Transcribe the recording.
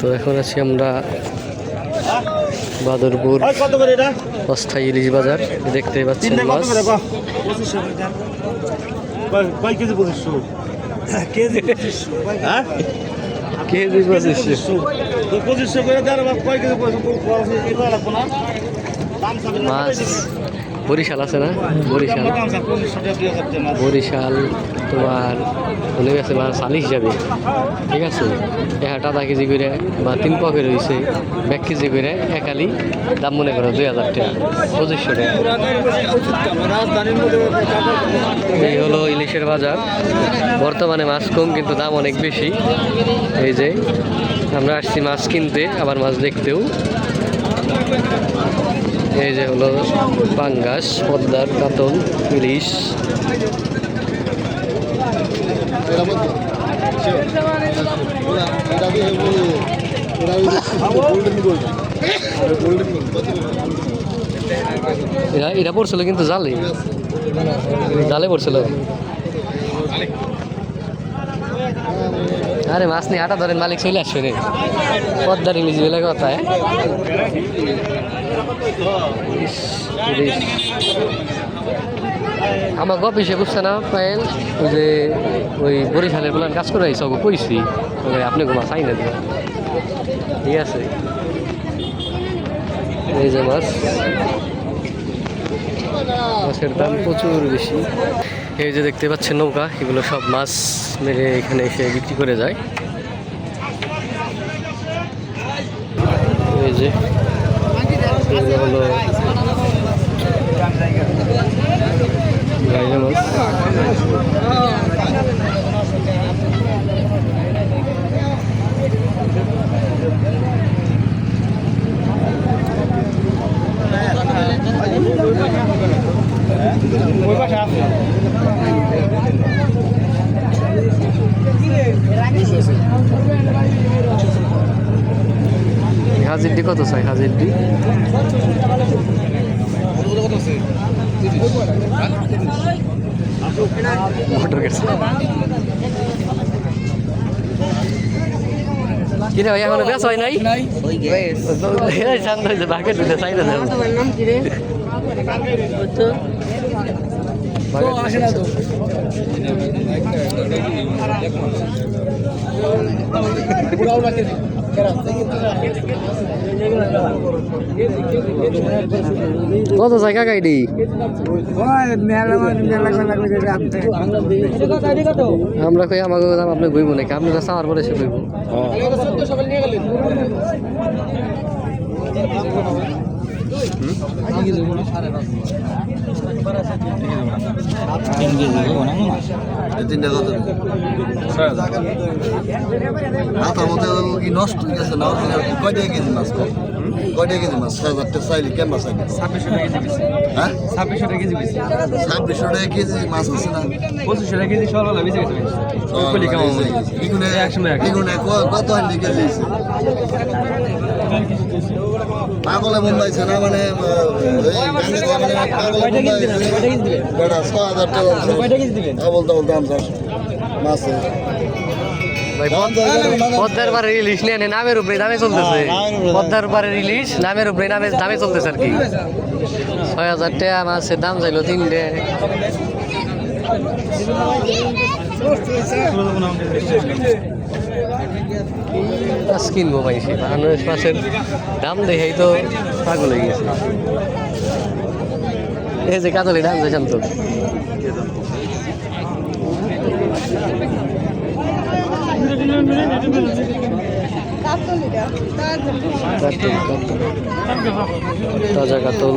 তো এখন আছি আমরা বাদরপুর অস্থায়ী ইলিশ বাজার। দেখতে পাচ্ছেন মাছ। কেজি কেজি পঁচিশশো। হ্যাঁ? কেজি পঁচিশশো। করে দেওয়ার কয় কেজি মাছ। বরিশাল আছে না? বরিশাল। টাকা বরিশাল তোমার অনেক আছে মাছ চালিশ যাবে ঠিক আছে? এক আধা কেজি করে বা তিন পকেট রয়েছে এক কেজি করে একালি দাম মনে করো দুই হাজার টাকা, পঁচিশশো টাকা। এই হলো ইলিশের বাজার। বর্তমানে মাছ কম, কিন্তু দাম অনেক বেশি। এই যে, আমরা আসছি মাছ কিনতে, আবার মাছ দেখতেও। এই যে হলো পাঙ্গাস পদ্মার কাতল ইলিশ। এটা পড়ছিল কিন্তু জালে। জালে পড়ছিল। আরে মাছ নিয়ে আটা ধরেন, মালিক চলে আসছে রে। পদ্মার ইলিশ বলে কথা হ্যাঁ? আমার গপ হিসেবে বুঝছে না, পায়েল? ওই যে, ওই বরিশালের প্লান কাজ করে সব কইছি। আপনি ঘুমা চাই না। ঠিক আছে। এই যে মাছ। মাছের দাম প্রচুর বেশি। এই যে দেখতে পাচ্ছেন নৌকা, এগুলো সব মাছ মেরে এখানে এসে বিক্রি করে যায়। এই যে হলো মাছ। হাজিরটি কত চাই? হাজিরটি কিরে ভাই, এখনও বেশ হয় নাই? শান্ত হয়েছে বাকেট দিতে চাই না যাব কত চাই কাকা এটি আমরা কই আমাকে দাম আপনি বইব নাকি? আপনি তো চাওয়ার পরে সে বইব তিনটা কত মাথার মধ্যে কি নষ্ট হয়ে গেছে না কয়টা কেজি মাছ কয় কয়টা কেজি মাছ ছয় হাজার টাকা। চাইলে কেন মাছ চাইলে ছাব্বিশশো টাকা কেজি হ্যাঁ ছাব্বিশশো টাকা কেজি বেশি ছাব্বিশশো টাকা কেজি মাছ আছে না পঁচিশশো টাকা কেজি সকালবেলা বেঁচে গেছে মনে কত হান্ডি কেজি পাগলে মুম্বাইছে না মানে পাগলে মুম্বাইছে বেটা ছ হাজার টাকা আবল তাবল দাম মানে পদ্মার পারে ইলিশ নিয়ে নামের উপরে দামে চলতেছে। পদ্মার পারে ইলিশ নামের উপরে নামে দামে চলতেছে আর কি। ছয় হাজার টাকা মাছের দাম চাইলো তিনটে মাছ কিনবো সে মানুষ মাছের দাম দেখেই তো পাগল হয়ে গেছে। এই যে কাতলি দাম চাইছেন তো কাতল কাতল তাজা কাতল।